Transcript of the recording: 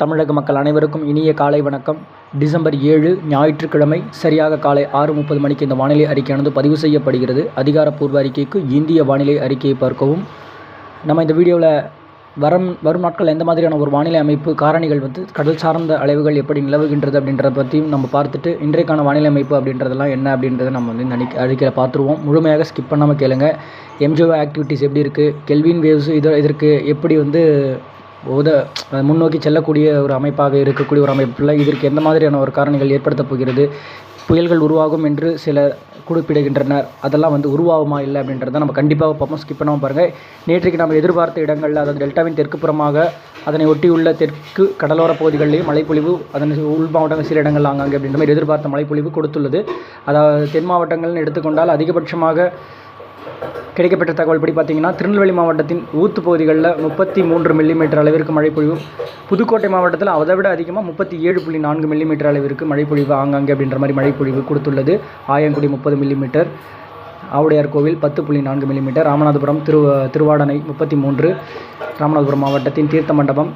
தமிழக மக்கள் அனைவருக்கும் இனிய காலை வணக்கம். டிசம்பர் ஏழு ஞாயிற்றுக்கிழமை சரியாக காலை ஆறு முப்பது மணிக்கு இந்த வானிலை அறிக்கையானது பதிவு செய்யப்படுகிறது. அதிகாரப்பூர்வ அறிக்கைக்கு இந்திய வானிலை அறிக்கையை பார்க்கவும். நம்ம இந்த வீடியோவில் வரும் வரும் நாட்கள் எந்த மாதிரியான ஒரு வானிலை அமைப்பு காரணிகள் வந்து கடல் சார்ந்த அலைவுகள் எப்படி நிலவுகின்றது அப்படின்றத பற்றியும் நம்ம பார்த்துட்டு இன்றைக்கான வானிலை அமைப்பு அப்படின்றதெல்லாம் என்ன அப்படின்றத நம்ம வந்து நினைக்க அறிக்கையில் பார்த்துருவோம். முழுமையாக ஸ்கிப் பண்ணாமல் கேளுங்க. எம்ஜிஓ ஆக்டிவிட்டீஸ் எப்படி இருக்குது கெல்வின் வேவ்ஸ் இது இதற்கு எப்படி வந்து உத முன்னோக்கி செல்லக்கூடிய ஒரு அமைப்பாக இருக்கக்கூடிய ஒரு அமைப்பில் இதற்கு எந்த மாதிரியான ஒரு காரணிகள் ஏற்படுத்தப் போகிறது? புயல்கள் உருவாகும் என்று சில குறிப்பிடுகின்றனர். அதெல்லாம் வந்து உருவாகுமா இல்லை அப்படின்றத நம்ம கண்டிப்பாக பார்ப்போம். ஸ்கிப் பண்ணாமல் பாருங்கள் நேற்றைக்கு நம்ம எதிர்பார்த்த இடங்களில் அதாவது டெல்டாவின் தெற்கு புறமாக அதனை ஒட்டியுள்ள தெற்கு கடலோர பகுதிகளிலேயும் மழைப்பொழிவு அதன் உள் மாவட்டங்கள் சில இடங்கள் ஆங்காங்கே அப்படின்ற மாதிரி எதிர்பார்த்த மழைப்பொழிவு கொடுத்துள்ளது. அதாவது தென் மாவட்டங்கள்னு எடுத்துக்கொண்டால் அதிகபட்சமாக கிடைக்கப்பெற்ற தகவல் படி பார்த்தீங்கன்னா திருநெல்வேலி மாவட்டத்தின் ஊத்து பகுதிகளில் முப்பத்தி மூன்று மில்லிமீட்டர் அளவிற்கு மழைப்பொழிவு. புதுக்கோட்டை மாவட்டத்தில் அதை விட அதிகமாக முப்பத்தி ஏழு புள்ளி நான்கு மில்லிமீட்டர் அளவிற்கு மழைப்பொழிவு ஆங்காங்கே அப்படின்ற மாதிரி மழைப்பொழிவு கொடுத்துள்ளது. ஆயங்குடி முப்பது மில்லிமீட்டர் ஆவுடையார் கோவில் பத்து புள்ளி நான்கு மில்லிமீட்டர் ராமநாதபுரம் திரு திருவாடனை முப்பத்தி மூன்று ராமநாதபுரம் மாவட்டத்தின் தீர்த்த மண்டபம்